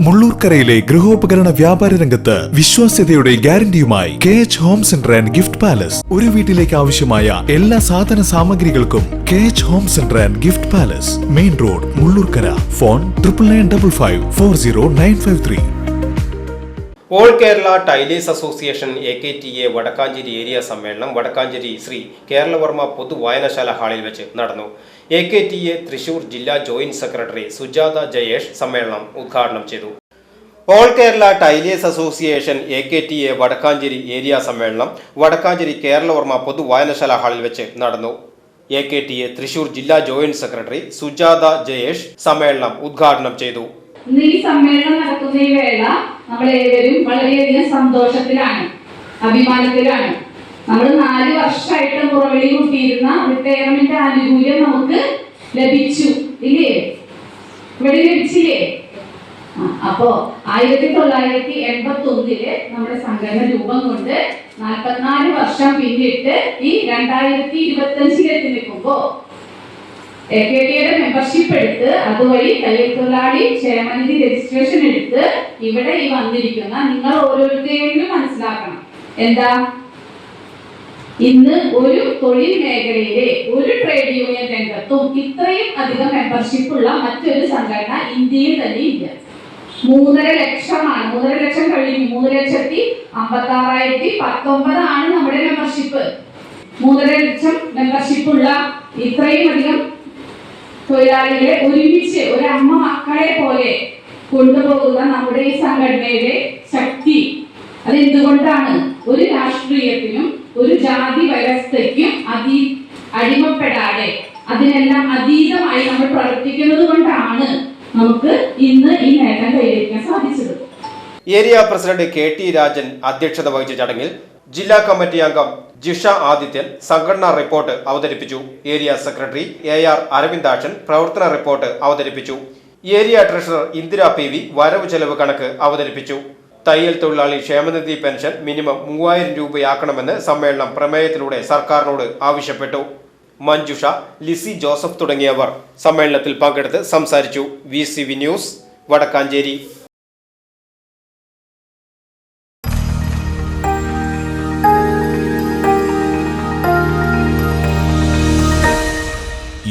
മുള്ളൂർക്കരയിലെ ഗൃഹോപകരണ വ്യാപാര രംഗത്ത് വിശ്വാസ്യതയുടെ ഗ്യാരണ്ടിയുമായി K H home centre and gift palace ഒരു വീട്ടിലേക്ക് ആവശ്യമായ എല്ലാ സാധന സാമഗ്രികൾക്കും K H home centre and gift palace main road Mullurkara. Phone triple nine double five four zero nine five three all Kerala tailors association A K T A Vadakkanchery area സമ്മേളനം വടക്കാഞ്ചേരി ശ്രീ കേരളവർമ്മ പൊതു വായനശാല ഹാളിൽ വെച്ച് നടന്നു. A K T A Thrissur ജില്ലാ joint secretary Sujatha Jayesh സമ്മേളനം ഉദ്ഘാടനം ചെയ്തു. All Kerala tailors association A K T A Vadakkanchery area സമ്മേളനം വടക്കാഞ്ചേരി കേരളവർമ്മ പൊതു വായനശാല ഹാളിൽ വെച്ച് നടന്നു. A K T A Thrissur ജില്ലാ ജോയിന്റ് സെക്രട്ടറി സുജാത ജയേഷ് സമ്മേളനം ഉദ്ഘാടനം ചെയ്തു. ഇന്ന് ഈ സമ്മേളനം നടക്കുന്ന നമ്മൾ ഏവരും വളരെയധികം സന്തോഷത്തിലാണ് അഭിമാനത്തിലാണ്. നമ്മൾ നാല് വർഷമായിട്ട് മുറവിളി കൂട്ടിയിരുന്ന റിട്ടയർമെന്റ് ആനുകൂല്യം നമുക്ക് ലഭിച്ചു ഇല്ലേ? ഇവിടെ ലഭിച്ചില്ലേ? അപ്പോ ആയിരത്തി തൊള്ളായിരത്തി എൺപത്തി ഒന്നിൽ നമ്മുടെ സംഘടന രൂപം കൊണ്ട് നാൽപ്പത്തിനാല് വർഷം പിന്നിട്ട് ഈ രണ്ടായിരത്തി ഇരുപത്തി അഞ്ചിലെത്തി നിൽക്കുമ്പോ കെ മെമ്പർഷിപ്പ് എടുത്ത് അതുവഴി തയ്യൽ തൊഴിലാളി ക്ഷേമനിധി രജിസ്ട്രേഷൻ എടുത്ത് ഇവിടെ ഈ വന്നിരിക്കുന്ന നിങ്ങൾ ഓരോരുത്തരെയും മനസ്സിലാക്കണം. എന്താ? ഇന്ന് ഒരു തൊഴിൽ മേഖലയിലെ ഒരു ട്രേഡ് യൂണിയൻ രംഗത്തും ഇത്രയും അധികം മെമ്പർഷിപ്പ് ഉള്ള മറ്റൊരു സംഘടന ഇന്ത്യയിൽ തന്നെ ഇല്ല. മൂന്നര ലക്ഷമാണ്. മൂന്നര ലക്ഷം കഴിഞ്ഞു. മൂന്ന് ലക്ഷത്തി അമ്പത്തി ആറായിരത്തി പത്തൊമ്പതാണ് നമ്മുടെ മെമ്പർഷിപ്പ് മൂന്നര ലക്ഷം മെമ്പർഷിപ്പ് ഉള്ള ഇത്രയും അധികം തൊഴിലാളികളെ ഒരുമിച്ച് ഒരു അമ്മ മക്കളെ പോലെ കൊണ്ടുപോകുന്ന നമ്മുടെ ഈ സംഘടനയുടെ ശക്തി. അതെന്തുകൊണ്ടാണ്? ഒരു രാഷ്ട്രീയത്തിനും ഒരു ജാതി വ്യവസ്ഥയ്ക്കും അതി അടിമപ്പെടാതെ അതിനെല്ലാം അതീതമായി നമ്മൾ പ്രവർത്തിക്കുന്നത് കൊണ്ടാണ് നമുക്ക് ഇന്ന് ഈ നേട്ടം കൈവരിക്കാൻ സാധിച്ചത്. Area president K T Rajan അധ്യക്ഷത വഹിച്ച ചടങ്ങിൽ ജില്ലാ കമ്മിറ്റി അംഗം ജിഷ ആദിത്യൻ സംഘടനാ റിപ്പോർട്ട് അവതരിപ്പിച്ചു. Area secretary A R Aravindakshan പ്രവർത്തന റിപ്പോർട്ട് അവതരിപ്പിച്ചു. Area treasurer Indira P V വരവ് ചെലവ് കണക്ക് അവതരിപ്പിച്ചു. തയ്യൽ തൊഴിലാളി ക്ഷേമനിധി പെൻഷൻ മിനിമം മൂവായിരം രൂപയാക്കണമെന്ന് സമ്മേളനം പ്രമേയത്തിലൂടെ സർക്കാരിനോട് ആവശ്യപ്പെട്ടു. മഞ്ജുഷ ലിസി ജോസഫ് തുടങ്ങിയവർ സമ്മേളനത്തിൽ പങ്കെടുത്ത് സംസാരിച്ചു. V news Vadakkanchery.